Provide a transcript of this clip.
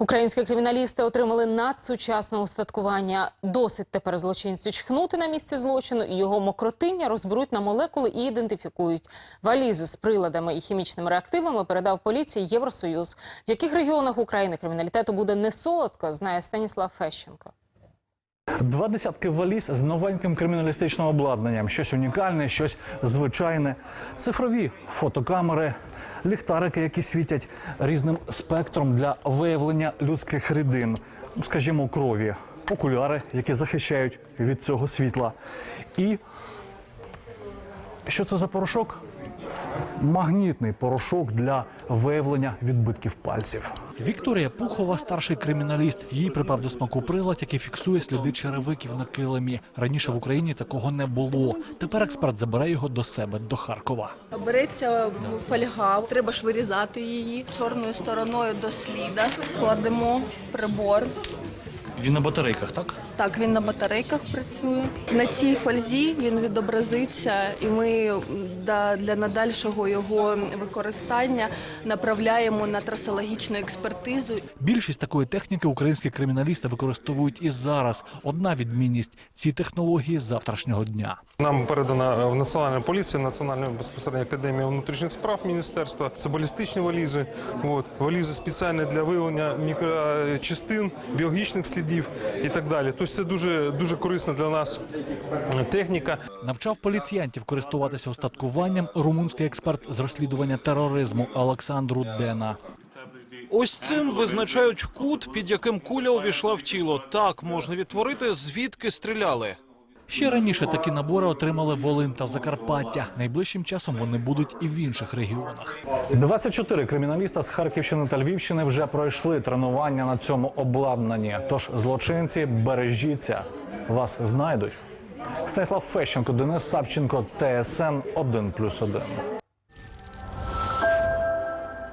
Українські криміналісти отримали надсучасне устаткування. Досить тепер злочинцю чхнути на місці злочину його мокротиння розберуть на молекули і ідентифікують. Валізи з приладами і хімічними реактивами передав поліції Євросоюз. В яких регіонах України криміналітету буде не солодко, знає Станіслав Фещенко. Два десятки валіз з новеньким криміналістичним обладнанням, щось унікальне, щось звичайне, цифрові фотокамери, ліхтарики, які світять різним спектром для виявлення людських рідин, скажімо, крові, окуляри, які захищають від цього світла. І що це за порошок? Магнітний порошок для виявлення відбитків пальців. Вікторія Пухова, старший криміналіст. Їй припав до смаку прилад, який фіксує сліди черевиків на килимі. Раніше в Україні такого не було. Тепер експерт забере його до себе до Харкова. Береться фольга, треба ж вирізати її чорною стороною до сліда. Кладемо прибор. Він на батарейках, так? Так, він на батарейках працює. На цій фальзі він відобразиться, і ми для надальшого його використання направляємо на трасологічну експертизу. Більшість такої техніки українські криміналісти використовують і зараз. Одна відмінність ці технології завтрашнього дня. Нам передана в Національну поліцію, Національну безпосередньо академію внутрішніх справ міністерства. Це балістичні валізи. От валізи спеціальні для виявлення мікрочастин, біологічних слідів і так далі. Тобто це дуже дуже корисна для нас техніка. Навчав поліціянтів користуватися устаткуванням румунський експерт з розслідування тероризму Олександру Дена. Ось цим визначають кут, під яким куля увійшла в тіло. Так можна відтворити, звідки стріляли. Ще раніше такі набори отримали Волин та Закарпаття. Найближчим часом вони будуть і в інших регіонах. 24 криміналіста з Харківщини та Львівщини вже пройшли тренування на цьому обладнанні. Тож злочинці, бережіться, вас знайдуть. Станіслав Фещенко, Денис Савченко, ТСН 1+,1.